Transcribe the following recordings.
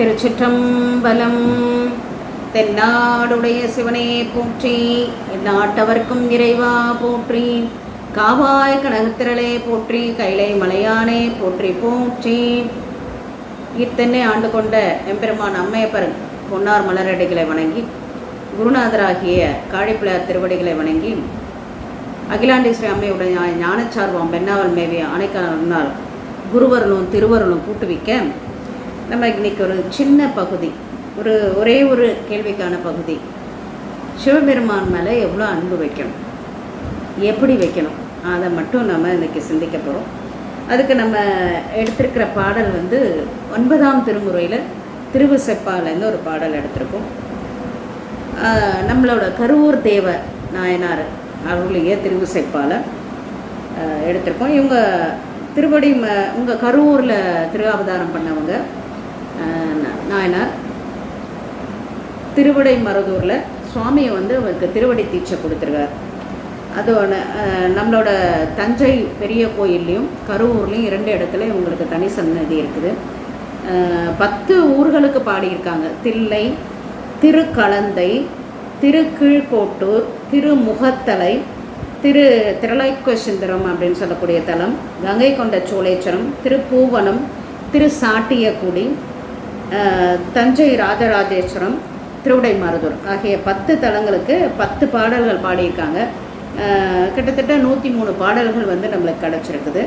திருச்சிற்றம்பலம். தென்னாடுடைய சிவனே போற்றி எந்நாட்டவர்க்கும் இறைவா போற்றி காவாய் கனகத்திரளே போற்றி கைலை மலையானே போற்றி போற்றி. இத்தனை ஆண்டு கொண்ட எம்பெருமான் அம்மையப்பர் பொன்னார் மலரடிகளை வணங்கி குருநாதராகிய காழிப்பிள்ளையார் திருவடிகளை வணங்கி அகிலாண்டேஸ்வரி அம்மையுடைய ஞானச்சார்வம் பெண்ணாவல் மேவி அணைக்கால் குருவருளும் திருவருளும் கூட்டுவிக்க நம்ம இன்னைக்கு ஒரு சின்ன பகுதி ஒரு ஒரே ஒரு கேள்விக்கான பகுதி. சிவபெருமான் மேலே எவ்வளோ அன்பு வைக்கணும்? எப்படி வைக்கணும்? அதை மட்டும் நம்ம இன்றைக்கி சிந்திக்க போகிறோம் அதுக்கு நம்ம எடுத்திருக்கிற பாடல் வந்து ஒன்பதாம் திருமுறையில் திருவிசெப்பாலேருந்து ஒரு பாடல் எடுத்திருக்கோம். நம்மளோட கருவூர் தேவ நாயனார் அவர்களையே திருவிசைப்பால எடுத்திருக்கோம். இவங்க திருவடி ம உங்கள் கருவூரில் திருவாவதாரம் பண்ணவங்க. நாயனார். திருவடை மருதூரில் சுவாமியை வந்து அவருக்கு திருவடி தீட்சை கொடுத்துருக்கார். அது ஒன்று நம்மளோட தஞ்சை பெரிய கோயில்லையும் கருவூர்லேயும் இரண்டு இடத்துல இவங்களுக்கு தனி சன்னதி இருக்குது. பத்து ஊர்களுக்கு பாடியிருக்காங்க. தில்லை திருக்கலந்தை திருக்கீழ்கோட்டூர் திருமுகத்தலை திரு திரளைக்கோசுந்தரம் அப்படின்னு சொல்லக்கூடிய தலம் கங்கை கொண்ட சோழேச்சரம் திருப்பூவனம் திரு சாட்டியக்குடி தஞ்சை ராஜராஜேஸ்வரம் திருவிடைமருதூர் ஆகிய பத்து தலங்களுக்கு பத்து பாடல்கள் பாடியிருக்காங்க. கிட்டத்தட்ட நூற்றி மூணு பாடல்கள் வந்து நம்மளுக்கு கிடச்சிருக்குது.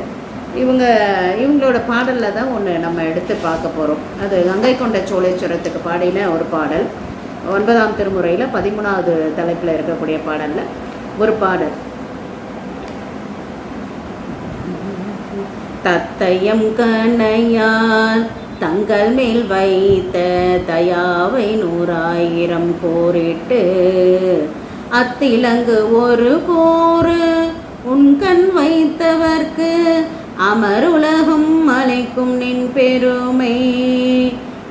இவங்க இவங்களோட பாடலில் தான் ஒன்று நம்ம எடுத்து பார்க்க போகிறோம் அது கங்கை கொண்ட சோழேஸ்வரத்துக்கு பாடின ஒரு பாடல். ஒன்பதாம் திருமுறையில் பதிமூணாவது தலைப்பில் இருக்கக்கூடிய பாடலில் ஒரு பாடல். தத்தையம் கண்ணையார் தங்கள் மேல் வைத்த தயாவை நூறாயிரம் கோரிட்டு அத்திலங்கு ஒரு கூறு உன்கண் வைத்தவர்க்கு அமருலகம் அழைக்கும் நின் பெருமை.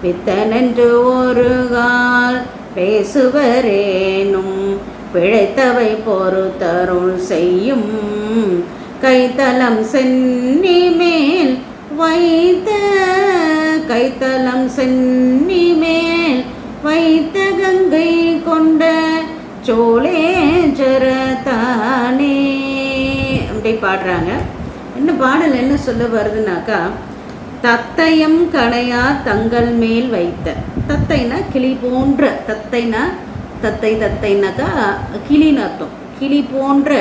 பித்தனென்று ஒரு கால் பேசுவரேனும் பிழைத்தவை பொறுத்தருள் செய்யும். கைத்தலம் சென்னி மேல் வைத்த கைத்தலம் சென்னி மேல் வைத்த கங்கை கொண்ட சோழேச்சரத்தானே அப்படி பாடுறாங்க. என்ன பாடல் என்ன சொல்ல வருதுனாக்கா தத்தையம் கணையா தங்கள் மேல் வைத்த. தத்தைனா கிளி போன்ற தத்தைனா தத்தை தத்தைனாக்கா கிளின்னு அர்த்தம். கிளி போன்ற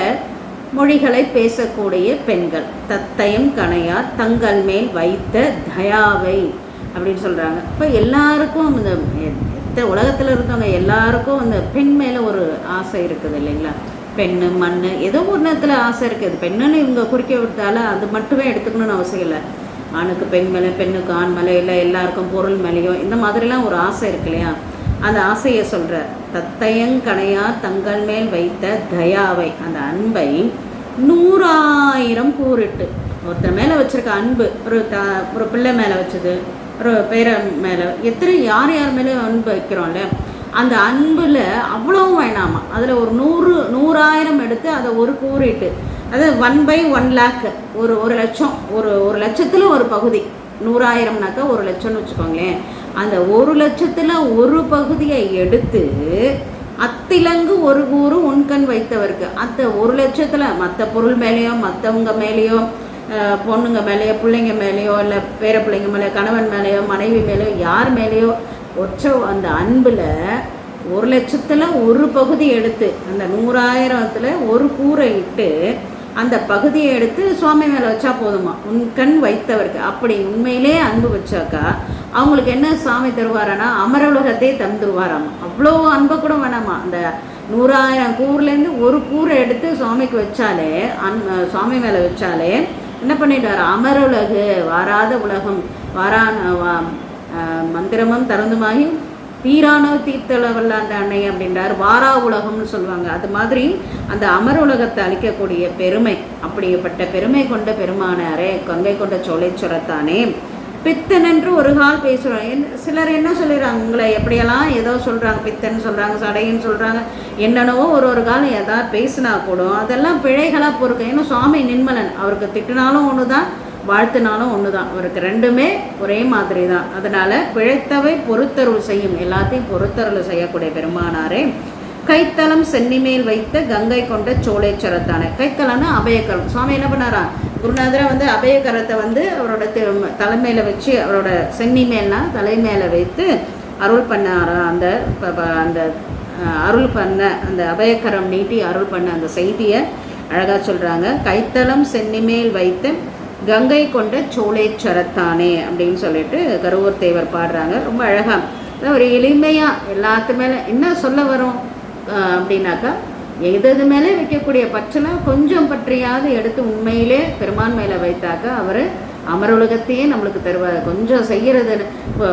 மொழிகளை பேசக்கூடிய பெண்கள். தத்தையும் கணையா தங்கள் மேல் வைத்த தயாவை. அப்படின்னு சொல்கிறாங்க இப்போ எல்லாருக்கும் இந்த எத்த உலகத்தில் இருக்கவங்க எல்லாருக்கும் அந்த பெண் மேலே ஒரு ஆசை இருக்குது இல்லைங்களா? பெண்ணு மண் ஏதோ ஒரு நேரத்தில் ஆசை இருக்குது பெண்ணுன்னு இவங்க குறிக்க விட்டால அது மட்டுமே எடுத்துக்கணும்னு அவசியம் இல்லை. ஆணுக்கு பெண் மேலே பெண்ணுக்கு ஆண் மேலே இல்லை எல்லாருக்கும் பொருள் மேலேயோ இந்த மாதிரிலாம் ஒரு ஆசை இருக்கு இல்லையா? அந்த ஆசையை சொல்கிற தத்தையங்கனையா தங்கள் மேல் வைத்த தயாவை அந்த அன்பை நூறாயிரம் கூறிட்டு ஒருத்தர் மேலே வச்சிருக்க அன்பு ஒரு த ஒரு பிள்ளை மேலே வச்சது பேரை மேலே. எத்தனை யார் யார் மேலே அன்பு வைக்கிறோம்ல? அந்த அன்பில் அவ்வளவும் வேணாமா? அதில் ஒரு நூறு நூறாயிரம் எடுத்து அதை ஒரு கூறிட்டு. அது ஒன் பை ஒன் லேக்கு ஒரு ஒரு லட்சம். ஒரு ஒரு லட்சத்தில் ஒரு பகுதி. நூறாயிரம்னாக்கா ஒரு லட்சம்னு வச்சுக்கோங்களேன். அந்த ஒரு லட்சத்தில் ஒரு பகுதியை எடுத்து அத்திலங்கு ஒரு கூறு உண்கண் வைத்தவருக்கு. அந்த ஒரு லட்சத்தில் மற்ற பொருள் மேலேயோ மற்றவங்க மேலேயோ பொண்ணுங்க மேலேயோ பிள்ளைங்க மேலேயோ இல்லை பேர பிள்ளைங்க மேலேயோ கணவன் மேலேயோ மனைவி மேலேயோ யார் மேலேயோ ஒற்ற அந்த அன்பில் ஒரு லட்சத்தில் ஒரு பகுதி எடுத்து அந்த நூறாயிரத்தில் ஒரு கூரை இட்டு அந்த பகுதியை எடுத்து சுவாமி மேலே வச்சா போதுமா? உன் கண் வைத்தவருக்கு. அப்படி உண்மையிலே அன்பு வச்சாக்கா அவங்களுக்கு என்ன சாமி தருவாரானா? அமரவுலகத்தை தந்துருவாராமா அவ்வளோ அன்பை கூட வேணாமா? அந்த நூறாயிரம் கூர்லேருந்து ஒரு கூரை எடுத்து சுவாமிக்கு வச்சாலே அன் சுவாமி மேலே வச்சாலே என்ன பண்ணிட்டார்? அமருலகு வாராத உலகம் வாரான வா- மந்திரமும் தருந்துமாகி தீரான தீர்த்தள வல்லாண்ட அன்னை அப்படின்றார். வாரா உலகம்னு சொல்லுவாங்க. அது மாதிரி அந்த அமர் உலகத்தை அளிக்கக்கூடிய பெருமை அப்படிப்பட்ட பெருமை கொண்ட பெருமானாரே கங்கை கொண்ட பித்தன் பித்தனென்று ஒரு கால் பேசுகிறோம் என் சிலர் என்ன சொல்லிடுறாங்க? உங்களை எப்படியெல்லாம் ஏதோ சொல்கிறாங்க பித்தன் சொல்கிறாங்க சடையன்னு சொல்கிறாங்க என்னென்னவோ ஒரு ஒரு காலம் எதாவது பேசினா கூட அதெல்லாம் பிழைகளாக பொறுக்க ஏன்னா சுவாமி நின்மலன் அவருக்கு திட்டினாலும் ஒன்று தான் வாழ்த்துனாலும் ஒன்று தான் அவருக்கு ரெண்டுமே ஒரே மாதிரி தான் அதனால் பிழைத்தவை பொறுத்தருள் செய்யும். எல்லாத்தையும் பொறுத்தருள் செய்யக்கூடிய பெருமானாரே. கைத்தலம் சென்னிமேல் வைத்த கங்கை கொண்ட சோழேச்சரத்தானே கைத்தலம்னா அபயக்கரம். சுவாமி என்ன பண்ணாரா குருநாதரை வந்து அபயக்கரத்தை வந்து அவரோட தலைமையில் வச்சு அவரோட சென்னி மேல்னா தலை மேலே வைத்து அருள் பண்ணாரா அந்த அந்த அருள் பண்ண அந்த அபயக்கரம் நீட்டி அருள் பண்ண அந்த செய்தியை அழகாக சொல்கிறாங்க கைத்தலம் சென்னிமேல் வைத்து கங்கை கொண்ட சோழேச்சரத்தானே அப்படின்னு சொல்லிட்டு கருவூர் தேவர் பாடுறாங்க. ரொம்ப அழகாக ஒரு எளிமையாக எல்லாத்து மேலே என்ன சொல்ல வரும்? அப்படின்னாக்கா எது எது மேலே வைக்கக்கூடிய பற்றெல்லாம் கொஞ்சம் பற்றியாவது எடுத்து உண்மையிலே பெருமான் மேலே வைத்தாக்கா அவர் அமருலகத்தையே நம்மளுக்கு தருவார். கொஞ்சம் செய்கிறது ப-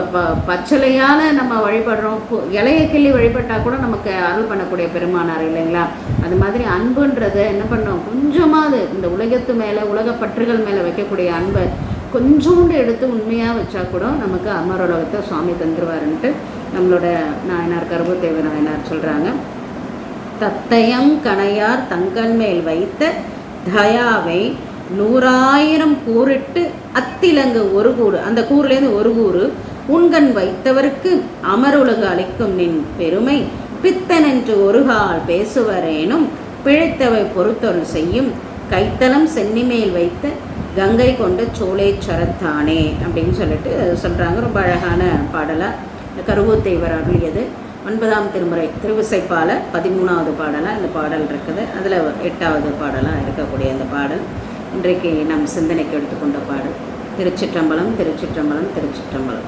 நம்ம வழிபடுறோம். இலைய கிள்ளி வழிபட்டால் கூட நமக்கு அருள் பண்ணக்கூடிய பெருமானார் இல்லைங்களா? அது மாதிரி அன்புன்றதை என்ன பண்ணோம்? கொஞ்சமாவது இந்த உலகத்து மேலே உலக பற்றுகள் மேலே வைக்கக்கூடிய அன்பை கொஞ்சோண்டு எடுத்து உண்மையாக வச்சா கூட நமக்கு அமருலகத்தை சுவாமி தந்துருவாருன்ட்டு நம்மளோட நாயனார் கருபுத்தேவ நாயனார் சொல்கிறாங்க தத்தயம் கணையார் தங்கன் மேல் வைத்த தயாவை நூறாயிரம் கூறிட்டு அத்திலங்கு ஒரு கூறு. அந்த கூறுலேருந்து ஒரு கூறு உண்கண் வைத்தவருக்கு அமருலகு அளிக்கும் நின் பெருமை பித்தனென்று ஒருகால் பேசுவரேனும் பிழைத்தவை பொறுத்தொருள் செய்யும் கைத்தலம் சென்னிமேல் வைத்த கங்கை கொண்ட சோழேச்சரத்தானே? அப்படின்னு சொல்லிட்டு சொல்கிறாங்க ரொம்ப அழகான பாடலாக கருவூத்தேவர் அருளியது. ஒன்பதாம் திருமுறை திருவிசைப்பால பதிமூணாவது பாடலாக இந்த பாடல் இருக்குது. அதில் எட்டாவது பாடலாக இருக்கக்கூடிய இந்த பாடல். இன்றைக்கு நம் சிந்தனைக்கு எடுத்துக்கொண்ட பாடல். திருச்சிற்றம்பலம் திருச்சிற்றம்பலம் திருச்சிற்றம்பலம்.